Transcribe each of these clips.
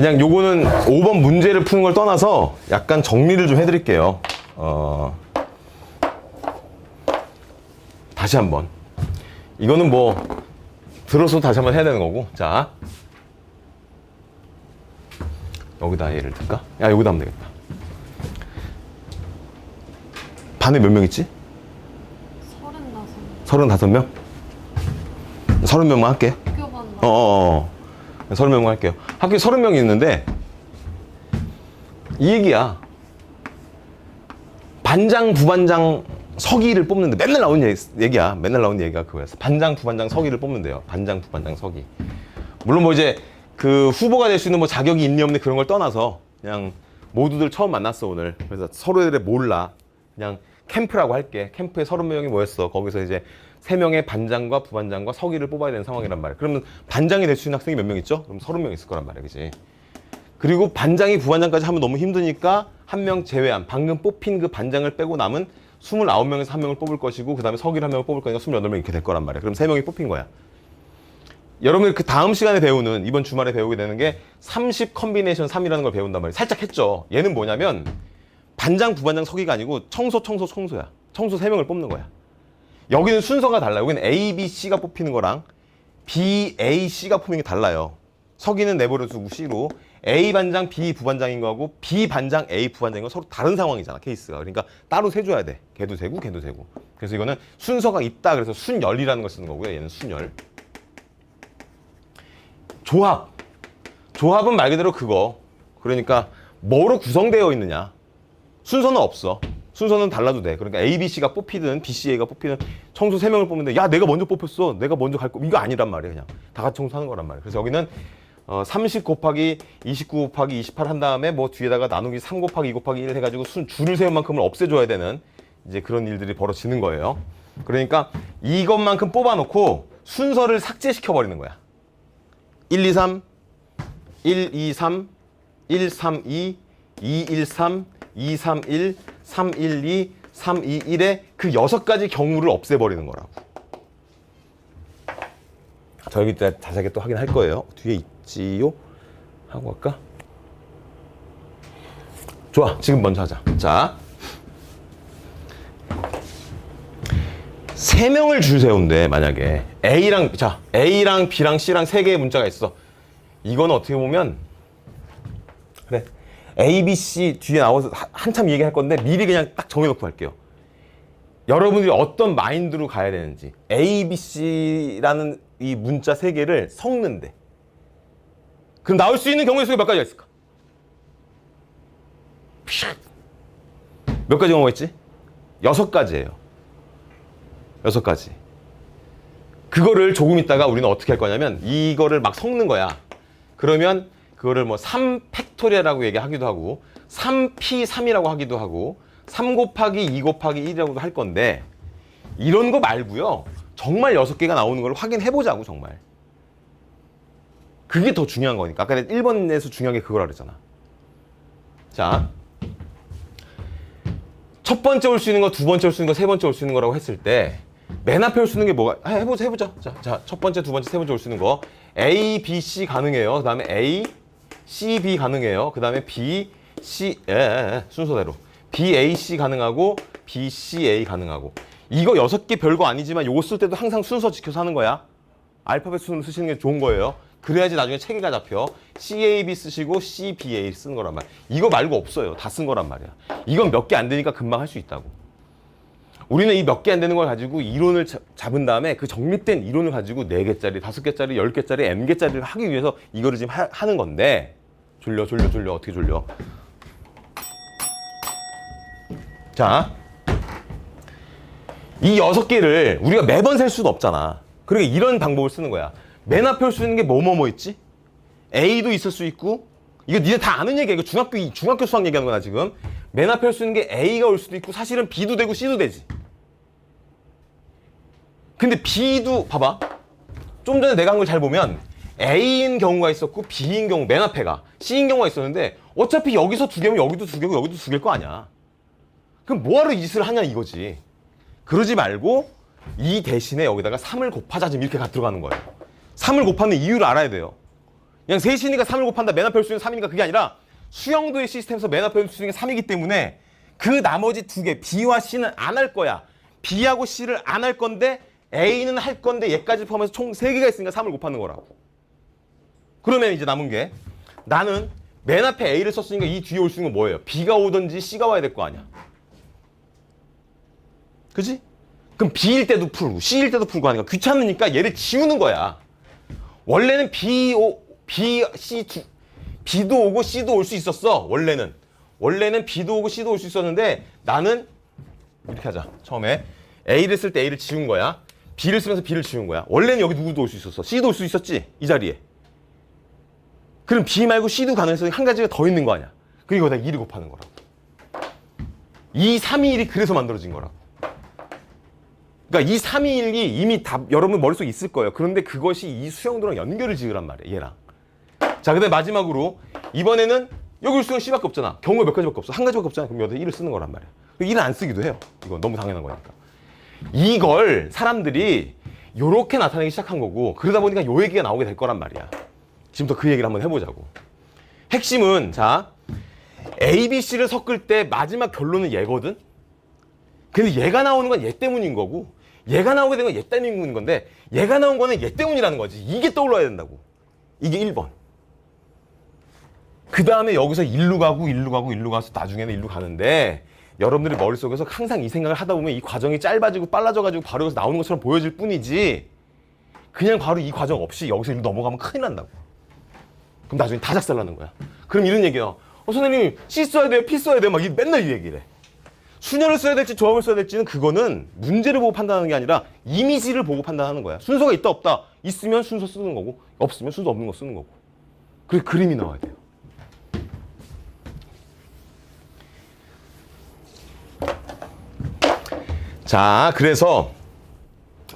그냥 요거는 5번 문제를 푸는 걸 떠나서 약간 정리를 좀 해드릴게요. 어, 다시 한번. 이거는 뭐 들어서 다시 한번 해야 되는 거고. 자, 여기다 얘를 들까? 야 여기다 하면 되겠다. 반에 몇 명 있지? 서른다섯 35명? 30명만 할게. 학교반 어, 어, 어. 30명만 할게요. 학교에 30명이 있는데, 이 얘기야. 반장, 부반장 서기를 뽑는데 맨날 얘기- 얘기야. 맨날 나오는 얘기가 그거였어. 반장, 부반장 서기를 뽑는데요. 반장, 부반장 서기. 물론 뭐 이제 그 후보가 될 수 있는 뭐 자격이 있니 없니 그런 걸 떠나서 그냥 모두들 처음 만났어 오늘. 그래서 서로들의 몰라. 그냥 캠프라고 할게. 캠프에 서른 명이 모였어. 거기서 이제 세 명의 반장과 부반장과 서기를 뽑아야 되는 상황이란 말이야. 그러면 반장이 될 수 있는 학생이 몇 명 있죠? 그럼 서른 명 있을 거란 말이야, 그지? 그리고 반장이 부반장까지 하면 너무 힘드니까 한 명 제외한 방금 뽑힌 그 반장을 빼고 남은 29명에서 한 명을 뽑을 것이고 그 다음에 서기를 한 명을 뽑을 거니까 28명 이렇게 될 거란 말이야. 그럼 세 명이 뽑힌 거야. 여러분이 그 다음 시간에 배우는 이번 주말에 배우게 되는 게 30 컨비네이션 3이라는 걸 배운단 말이에요. 살짝 했죠. 얘는 뭐냐면 반장, 부반장, 서기가 아니고 청소, 청소, 청소야. 청소 세명을 뽑는 거야. 여기는 순서가 달라요. 여기는 A, B, C가 뽑히는 거랑 B, A, C가 뽑히는 게 달라요. 서기는 내버려 두고 C로 A 반장, B 부반장인 거하고 B 반장, A 부반장인 거 서로 다른 상황이잖아, 케이스가. 그러니까 따로 세줘야 돼. 걔도 세고, 걔도 세고. 그래서 이거는 순서가 있다. 그래서 순열이라는 걸 쓰는 거고요. 얘는 순열. 조합. 조합은 말 그대로 그거. 그러니까 뭐로 구성되어 있느냐. 순서는 없어. 순서는 달라도 돼. 그러니까 A, B, C가 뽑히든 B, C, A가 뽑히든 청소 세명을 뽑는데 야, 내가 먼저 뽑혔어. 내가 먼저 갈 거. 이거 아니란 말이야, 그냥. 다 같이 청소하는 거란 말이야. 그래서 여기는 어, 30 곱하기 29 곱하기 28 한 다음에 뭐 뒤에다가 나누기 3 곱하기 2 곱하기 1 해가지고 순 줄을 세운 만큼을 없애줘야 되는 이제 그런 일들이 벌어지는 거예요. 그러니까 이것만큼 뽑아놓고 순서를 삭제시켜 버리는 거야. 1, 2, 3, 1, 2, 3, 1, 3, 2, 2, 1, 3, 2, 3, 1, 3, 1, 2, 3, 2, 1의 그 여섯 가지 경우를 없애버리는 거라고. 저 여기 때 자세하게 또 확인할 거예요. 뒤에 있지요? 하고 갈까? 좋아. 지금 먼저 하자. 자. 세 명을 줄 세운데 만약에 A랑 자 A랑 B랑 C랑 세 개의 문자가 있어. 이건 어떻게 보면 그래 A, B, C 뒤에 나와서 하- 한참 얘기할 건데 미리 그냥 딱 정해놓고 할게요. 여러분들이 어떤 마인드로 가야 되는지 A, B, C라는 이 문자 세 개를 섞는데 그럼 나올 수 있는 경우의 수가 몇 가지가 있을까? 몇 가지 경우가 있지? 여섯 가지예요. 여섯 가지. 그거를 조금 있다가 우리는 어떻게 할 거냐면 이거를 막 섞는 거야. 그러면 그거를 뭐 3팩토리아라고 얘기하기도 하고 3P3이라고 하기도 하고 3 곱하기 2 곱하기 1이라고도 할 건데 이런 거 말고요. 정말 여섯 개가 나오는 걸 확인해 보자고 정말. 그게 더 중요한 거니까. 아까 1번에서 중요한 게 그거라 그랬잖아. 자. 첫 번째 올 수 있는 거, 두 번째 올 수 있는 거, 세 번째 올 수 있는 거라고 했을 때 맨 앞에 올 수 있는 게 뭐가? 아, 해보자, 해보자. 자, 자, 첫 번째, 두 번째, 세 번째 올 수 있는 거 A, B, C 가능해요. 그 다음에 A, C, B 가능해요. 그 다음에 B, C, 예, 순서대로 B, A, C 가능하고 B, C, A 가능하고 이거 여섯 개 별거 아니지만 요거 쓸 때도 항상 순서 지켜서 하는 거야. 알파벳 순으로 쓰시는 게 좋은 거예요. 그래야지 나중에 체계가 잡혀. CAB 쓰시고 CBA 쓰는 거란 말이야. 이거 말고 없어요. 다 쓴 거란 말이야. 이건 몇 개 안 되니까 금방 할 수 있다고. 우리는 이 몇 개 안 되는 걸 가지고 이론을 자- 잡은 다음에 그 정립된 이론을 가지고 네개짜리 다섯 개짜리 열개짜리 N개짜리를 하기 위해서 이거를 지금 하, 하는 건데 졸려 졸려 졸려 어떻게 졸려 자, 이 여섯 개를 우리가 매번 셀 수는 없잖아. 그러니까 이런 방법을 쓰는 거야. 맨 앞에 올 수 있는 게 뭐 뭐 뭐 있지? A도 있을 수 있고, 이거 니네 다 아는 얘기야. 이거 중학교, 이- 중학교 수학 얘기하는 거야, 지금. 맨 앞에 올 수 있는 게 A가 올 수도 있고, 사실은 B도 되고 C도 되지. 근데 B도, 봐봐. 좀 전에 내가 한 걸 잘 보면, A인 경우가 있었고, B인 경우, 맨 앞에가. C인 경우가 있었는데, 어차피 여기서 두 개면 여기도 두 개고, 여기도 두 개일 거 아니야. 그럼 뭐하러 이 짓을 하냐 이거지. 그러지 말고 이 대신에 여기다가 3을 곱하자 지금 이렇게 가 들어가는 거예요. 3을 곱하는 이유를 알아야 돼요. 그냥 셋이니까 3을 곱한다. 맨 앞에 올수 있는 3이니까 그게 아니라 수영도의 시스템에서 맨 앞에 올수 있는 게 3이기 때문에 그 나머지 두 개 B와 C는 안 할 거야. B하고 C를 안 할 건데 A는 할 건데 얘까지 포함해서 총 세개가 있으니까 3을 곱하는 거라고. 그러면 이제 남은 게 나는 맨 앞에 A를 썼으니까 이 뒤에 올 수 있는 건 뭐예요? B가 오든지 C가 와야 될 거 아니야. 그지? 그럼 B일 때도 풀고 C일 때도 풀고 하니까 귀찮으니까 얘를 지우는 거야. 원래는 B, O, B, C, 두, B도 오고 C도 올 수 있었어. 원래는. 원래는 B도 오고 C도 올 수 있었는데 나는 이렇게 하자. 처음에 A를 쓸 때 A를 지운 거야. B를 쓰면서 B를 지운 거야. 원래는 여기 누구도 올 수 있었어. C도 올 수 있었지. 이 자리에. 그럼 B 말고 C도 가능성이 한 가지가 더 있는 거 아니야. 그리고 거기다 2를 곱하는 거라고. 이 3, 2, 1이 그래서 만들어진 거라고. 그러니까 이 3, 2, 1이 이미 다 여러분 머릿속에 있을 거예요. 그런데 그것이 이 수형도랑 연결을 지으란 말이에요. 얘랑. 자, 근데 마지막으로 이번에는 여기 올 수는 C밖에 없잖아. 경우가 몇 가지밖에 없어. 한 가지밖에 없잖아. 그럼 여기다 1을 쓰는 거란 말이야. 1을 안 쓰기도 해요. 이건 너무 당연한 거니까. 이걸 사람들이 요렇게 나타내기 시작한 거고 그러다 보니까 요 얘기가 나오게 될 거란 말이야. 지금부터 그 얘기를 한번 해보자고. 핵심은 자 A, B, C를 섞을 때 마지막 결론은 얘거든. 근데 얘가 나오는 건 얘 때문인 거고 얘가 나오게 된 건 얘 때문인 건데 얘가 나온 거는 얘 때문이라는 거지. 이게 떠올라야 된다고. 이게 1번. 그 다음에 여기서 일로 가고 일로 가고 일로 가서 나중에는 일로 가는데 여러분들이 머릿속에서 항상 이 생각을 하다 보면 이 과정이 짧아지고 빨라져가지고 바로 여기서 나오는 것처럼 보여질 뿐이지 그냥 바로 이 과정 없이 여기서 일로 넘어가면 큰일 난다고. 그럼 나중에 다 작살나는 거야. 그럼 이런 얘기야. 어, 선생님, C 써야 돼요? P 써야 돼요? 막 이- 맨날 이 얘기를 해. 순열을 써야 될지 조합을 써야 될지는 그거는 문제를 보고 판단하는 게 아니라 이미지를 보고 판단하는 거야. 순서가 있다 없다. 있으면 순서 쓰는 거고 없으면 순서 없는 거 쓰는 거고. 그래서 그림이 나와야 돼요. 자, 그래서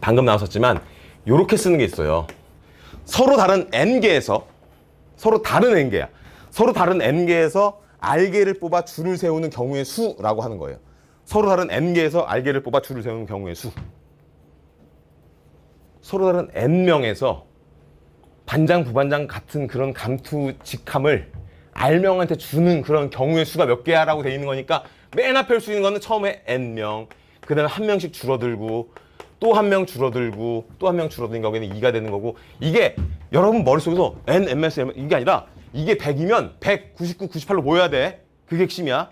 방금 나왔었지만 이렇게 쓰는 게 있어요. 서로 다른 n개에서 서로 다른 n개야. 서로 다른 n개에서 r개를 뽑아 줄을 세우는 경우의 수라고 하는 거예요. 서로 다른 n개에서 r개를 뽑아 줄을 세우는 경우의 수. 서로 다른 n명에서 반장 부반장 같은 그런 감투 직함을 r명한테 주는 그런 경우의 수가 몇 개야라고 돼 있는 거니까 맨 앞에 올 수 있는 거는 처음에 n명 그 다음에 한 명씩 줄어들고 또 한 명 줄어들고 또 한 명 줄어드는 거기는 2가 되는 거고 이게 여러분 머릿속에서 n, ms, m 이게 아니라 이게 100이면 100, 99, 98로 모여야 돼. 그게 핵심이야.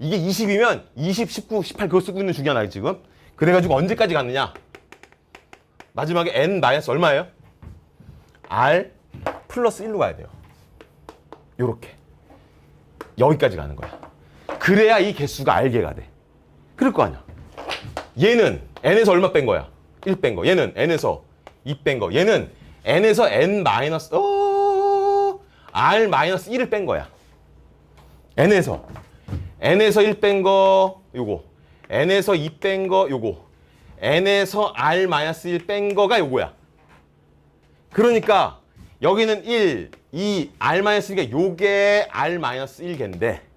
이게 20이면 20, 19, 18 그거 쓰고 있는 중이야 나 지금. 그래가지고 언제까지 갔느냐? 마지막에 n 마이너스 얼마예요? r 플러스 1로 가야 돼요. 요렇게. 여기까지 가는 거야. 그래야 이 개수가 알게가 돼. 그럴 거 아니야. 얘는 n에서 얼마 뺀 거야? 1 뺀 거. 얘는 n에서 2 뺀 거. 얘는 n에서 n 마이너스 어 r 마이너스 1을 뺀 거야. n에서 n에서 1 뺀 거 요거. n에서 2 뺀 거 요거. n에서 r 마이너스 1 뺀 거가 요거야. 그러니까 여기는 1, 2, r 마이너스 1가 요게 r 마이너스 1개인데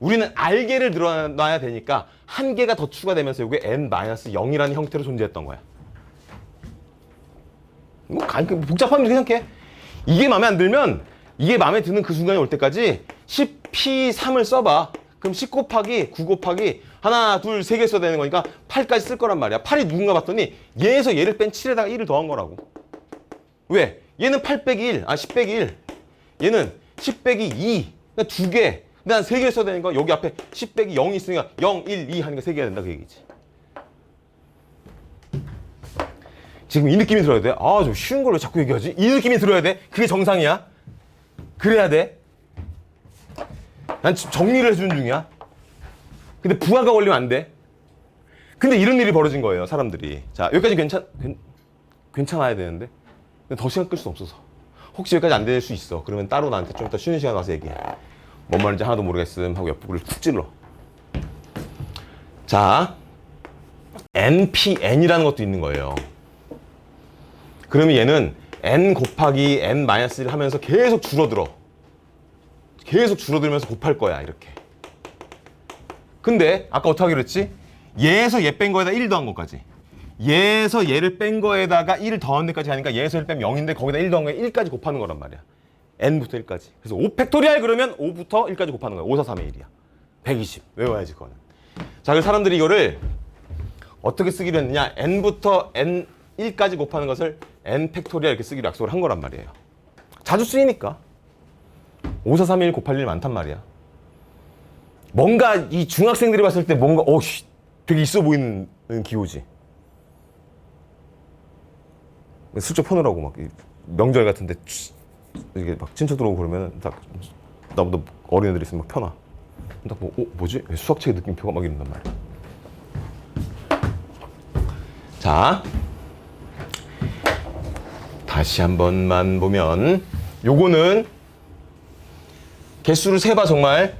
우리는 r개를 늘어놔야 되니까 한 개가 더 추가되면서 이게 n-0이라는 형태로 존재했던 거야. 뭐 가- 그 복잡하면 생각해. 이게 마음에 안 들면 이게 마음에 드는 그 순간이 올 때까지 10p3을 써봐. 그럼 10 곱하기 9 곱하기 하나, 둘, 세 개 써야 되는 거니까 8까지 쓸 거란 말이야. 8이 누군가 봤더니 얘에서 얘를 뺀 7에다가 1을 더한 거라고. 왜? 얘는 8 빼기 1, 아 10 빼기 1. 얘는 10 빼기 2. 그러니까 두 개. 세개 써야 되니까 여기 앞에 10 빼기 0이 있으니까 0, 1, 2 하니까 세 개가 된다 그 얘기지. 지금 이 느낌이 들어야 돼. 아, 좀 쉬운 걸로 자꾸 얘기하지? 이 느낌이 들어야 돼. 그게 정상이야. 그래야 돼. 난 지금 정리를 해주는 중이야. 근데 부하가 걸리면 안 돼. 근데 이런 일이 벌어진 거예요, 사람들이. 자, 여기까지 괜찮, 괜, 괜찮아야 되는데. 근데 더 시간 끌 수 없어서. 혹시 여기까지 안 될 수 있어. 그러면 따로 나한테 좀 이따 쉬는 시간 와서 얘기해. 뭔 말인지 하나도 모르겠음 하고 옆구리를 툭 찔러. 자, NPN이라는 것도 있는 거예요. 그러면 얘는 N 곱하기 N-1을 하면서 계속 줄어들어. 계속 줄어들면서 곱할 거야, 이렇게. 근데 아까 어떻게 하기로 했지? 얘에서 얘 뺀 거에다 1 더한 것까지. 얘에서 얘를 뺀 거에다가 1을 더한 데까지 가니까 얘에서 1 빼면 0인데 거기다 1 더한 거에 1까지 곱하는 거란 말이야. N부터 1까지. 그래서 5 팩토리알 그러면 5부터 1까지 곱하는 거야. 5, 4, 3의 1이야. 120. 외워야지 그거는. 자, 그래서 사람들이 이거를 어떻게 쓰기로 했느냐? n부터 n 1까지 곱하는 것을 n 팩토리알 이렇게 쓰기로 약속을 한 거란 말이에요. 자주 쓰이니까. 5, 4, 3, 1 곱할 일 많단 말이야. 뭔가 이 중학생들이 봤을 때 뭔가 어 씨 되게 있어 보이는 기호지. 슬쩍 펴느라고 막이 명절 같은데 치- 이게 막 친척 들어오고 그러면 딱 나보다 어린 애들 있으면 막 펴놔. 딱뭐 어, 뭐지? 왜 수학책 느낌표가 막 이런단 말이야. 자 다시 한 번만 보면 요거는 개수를 세봐 정말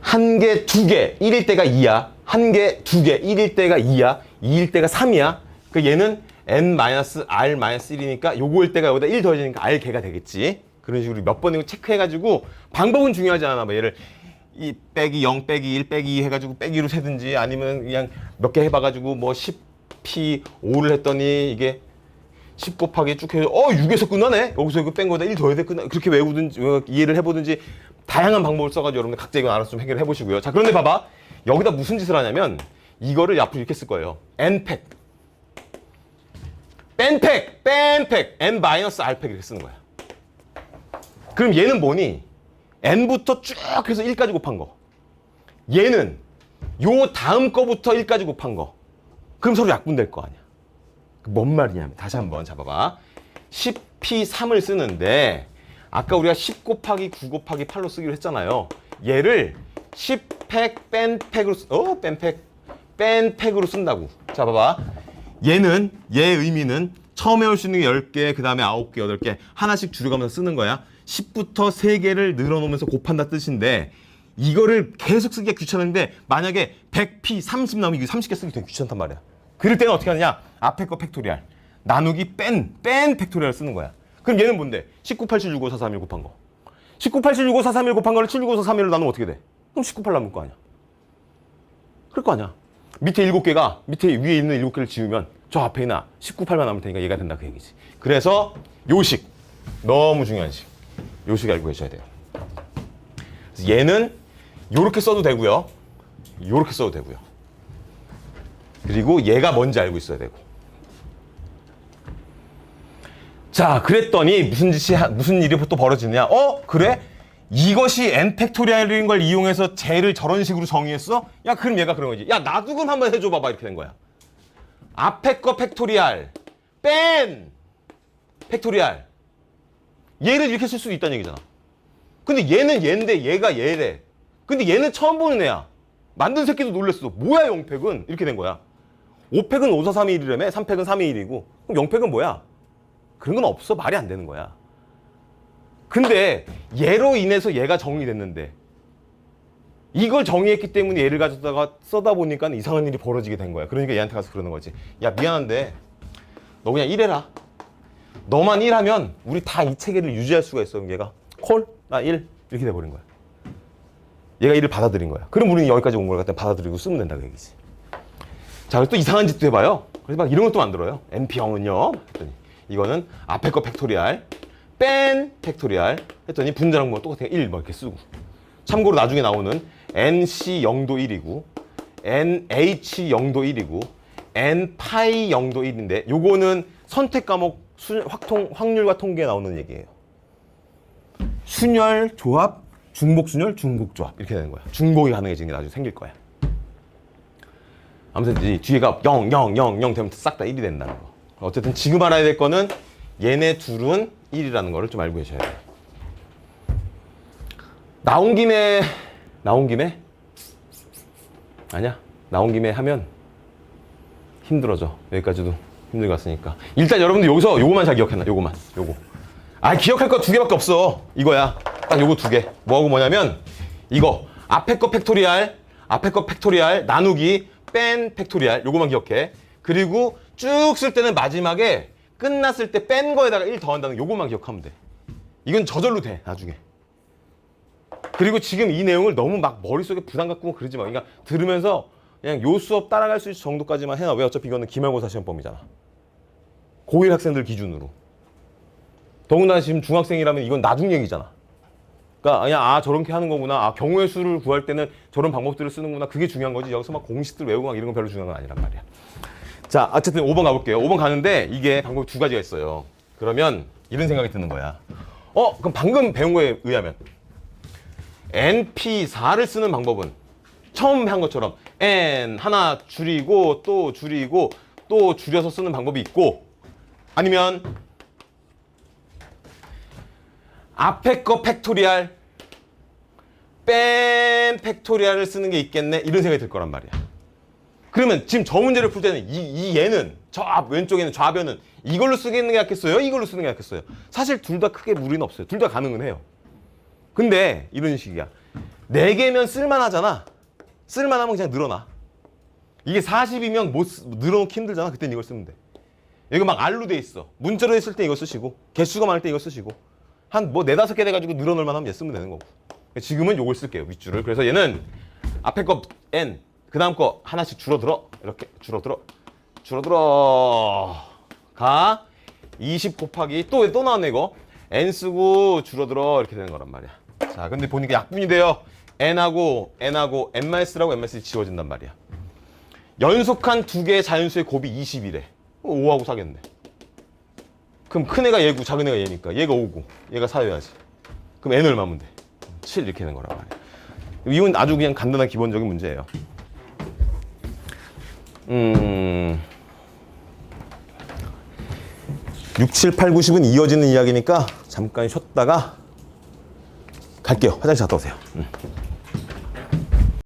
한 개, 두 개, 1일 때가 2야. 한 개, 두 개, 1일 때가 2야. 2일 때가 3이야. 그 얘는 n-r-1이니까 요거일 때가 여기다 1 더해지니까 r 개가 되겠지. 그런 식으로 몇 번이고 체크해가지고 방법은 중요하지 않아. 뭐 얘를 이 빼기 0 빼기 1 빼기 2 해가지고 빼기로 세든지 아니면 그냥 몇 개 해봐가지고 뭐 10p 5를 했더니 이게 10 곱하기 쭉 해서 어 6에서 끝나네? 여기서 이거 뺀 거다. 1 더해야 돼 끝나. 그렇게 외우든지 어, 이해를 해보든지 다양한 방법을 써가지고 여러분들 각자 이건 알아서 좀 해결해 보시고요. 자 그런데 봐봐. 여기다 무슨 짓을 하냐면 이거를 앞으로 이렇게 쓸 거예요. N팩 뺀팩 뺀팩 n 마이너스 r팩 이렇게 쓰는 거야 그럼 얘는 뭐니 n부터 쭉 해서 1까지 곱한 거 얘는 요 다음 거부터 1까지 곱한 거 그럼 서로 약분될 거 아니야 뭔 말이냐면 다시 한번 잡아봐. 10p3을 쓰는데 아까 우리가 10 곱하기 9 곱하기 8로 쓰기로 했잖아요. 얘를 10팩 뺀팩으로 쓰, 어 뺀팩 뺀팩으로 쓴다고. 자 봐봐. 얘는 얘 의미는 처음에 올 수 있는 게 10개, 그 다음에 9개, 8개 하나씩 줄여가면서 쓰는 거야. 10부터 3개를 늘어놓으면서 곱한다 뜻인데 이거를 계속 쓰기가 귀찮은데 만약에 100p 30 나오면 이거 30개 쓰기 되게 귀찮단 말이야. 그럴 때는 어떻게 하느냐? 앞에 거 팩토리알 나누기 뺀, 뺀 팩토리알 쓰는 거야. 그럼 얘는 뭔데? 19, 8, 7, 6, 5, 4, 3, 1 곱한 거. 19, 8, 7, 6, 5, 4, 3, 1 곱한 거를 7, 6, 5, 4, 3, 1로 나누면 어떻게 돼? 그럼 19, 8 남을 거 아니야. 그럴 거 아니야. 밑에 7개가 밑에 위에 있는 7개를 지우면 저 앞에 있나 19, 8만 남을 테니까 얘가 된다 그 얘기지. 그래서 요식 너무 중요한 식. 요식 알고 계셔야 돼요. 그래서 얘는 요렇게 써도 되고요. 요렇게 써도 되고요. 그리고 얘가 뭔지 알고 있어야 되고. 자, 그랬더니 무슨 짓이 하- 무슨 일이 또 벌어지느냐? 어, 그래? 이것이 n 팩토리얼인 걸 이용해서 쟤를 저런 식으로 정의했어? 야, 그럼 얘가 그런 거지. 야, 나도 그럼 한번 해줘 봐봐 이렇게 된 거야. 앞에 거 팩토리얼 뺀 팩토리얼 얘를 이렇게 쓸 수도 있다는 얘기잖아. 근데 얘는 얘인데 얘가 얘래. 근데 얘는 처음 보는 애야. 만든 새끼도 놀랬어. 뭐야 0팩은? 이렇게 된 거야. 5팩은 5, 4, 3, 2, 1이라며 3팩은 3, 2, 1이고 그럼 0팩은 뭐야? 그런 건 없어. 말이 안 되는 거야. 근데 얘로 인해서 얘가 정리됐는데 이걸 정의했기 때문에 얘를 가져다가 써다 보니까 이상한 일이 벌어지게 된 거야. 그러니까 얘한테 가서 그러는 거지. 야 미안한데 너 그냥 일해라. 너만 일하면 우리 다 이 체계를 유지할 수가 있어. 얘가 콜? 나 일. 이렇게 돼버린 거야. 얘가 일을 받아들인 거야. 그럼 우리는 여기까지 온 걸 갖다 받아들이고 쓰면 된다 그 얘기지. 자, 또 이상한 짓도 해봐요. 그래서 막 이런 것도 만들어요. NP0은요. 했더니 이거는 앞에 거 팩토리알, 뺀 팩토리알 했더니 분자랑 뭐 똑같아요. 1뭐 이렇게 쓰고. 참고로 나중에 나오는 NC 0도 1이고 NH 0도 1이고 N 파이 0도 1인데 요거는 선택 과목 수, 확통, 확률과 통계에 나오는 얘기예요. 순열, 조합, 중복 순열, 중복 조합 이렇게 되는 거야. 중복이 가능해지는 게 나중에 생길 거야. 아무튼 이 뒤에가 0, 0, 0, 0 되면 싹 다 1이 된다는 거. 어쨌든 지금 알아야 될 거는 얘네 둘은 1이라는 거를 좀 알고 계셔야 돼요. 나온 김에 나온 김에 아니야. 나온 김에 하면 힘들어져. 여기까지도 힘들게 왔으니까. 일단 여러분들 여기서 요거만 잘 기억해놔. 요거만. 요거. 아, 기억할 거 두 개밖에 없어. 이거야. 딱 요거 두 개. 뭐하고 뭐냐면 이거 앞에 거 팩토리알, 앞에 거 팩토리알 나누기 뺀 팩토리알 요거만 기억해. 그리고 쭉 쓸 때는 마지막에 끝났을 때 뺀 거에다가 1 더한다는 요거만 기억하면 돼. 이건 저절로 돼. 나중에. 그리고 지금 이 내용을 너무 막 머릿속에 부담 갖고 그러지 마. 그러니까 들으면서 그냥 요 수업 따라갈 수 있을 정도까지만 해놔. 왜 어차피 이거는 기말고사 시험범이잖아. 고1 학생들 기준으로. 더군다나 지금 중학생이라면 이건 나중 얘기잖아. 그러니까 그냥 아 저렇게 하는 거구나. 아 경우의 수를 구할 때는 저런 방법들을 쓰는구나. 그게 중요한 거지. 여기서 막 공식들 외우고 막 이런 건 별로 중요한 건 아니란 말이야. 자, 어쨌든 5번 가볼게요. 5번 가는데 이게 방법이 두 가지가 있어요. 그러면 이런 생각이 드는 거야. 어, 그럼 방금 배운 거에 의하면 NP4를 쓰는 방법은 처음 한 것처럼 N 하나 줄이고 또 줄이고 또 줄여서 쓰는 방법이 있고 아니면 앞에 거 팩토리알 뺀 팩토리알을 쓰는 게 있겠네 이런 생각이 들 거란 말이야. 그러면 지금 저 문제를 풀 때는 이, 이 얘는 저 앞 왼쪽에는 좌변은 이걸로 쓰겠는 게 낫겠어요? 이걸로 쓰는 게 낫겠어요? 사실 둘 다 크게 무리는 없어요. 둘 다 가능은 해요. 근데 이런 식이야. 네 개면 쓸만하잖아. 쓸만하면 그냥 늘어나. 이게 40이면 못 쓰- 늘어놓기 힘들잖아. 그땐 이걸 쓰면 돼. 이거 막 알로 돼 있어. 문자로 했을 때 이거 쓰시고 개수가 많을 때 이거 쓰시고 한 뭐 네다섯 개 돼가지고 늘어놓을 만하면 얘 쓰면 되는 거고. 지금은 요걸 쓸게요 윗줄을. 그래서 얘는 앞에 거 n 그 다음 거 하나씩 줄어들어 이렇게 줄어들어 줄어들어 가 20 곱하기 또 또 나왔네 이거 n 쓰고 줄어들어 이렇게 되는 거란 말이야. 자 근데 보니까 약분이 돼요. n하고 n하고 n-라고 n-이 지워진단 말이야. 연속한 두 개의 자연수의 곱이 20이래. 5하고 사겠네. 그럼 큰 애가 얘고 작은 애가 얘니까 얘가 5고 얘가 4여야지. 그럼 n 얼마면 돼? 7 이렇게 되는 거란 말이야. 이건 아주 그냥 간단한 기본적인 문제예요. 음. 6, 7, 8, 9, 10은 이어지는 이야기니까 잠깐 쉬었다가 갈게요. 화장실 갔다 오세요. 음.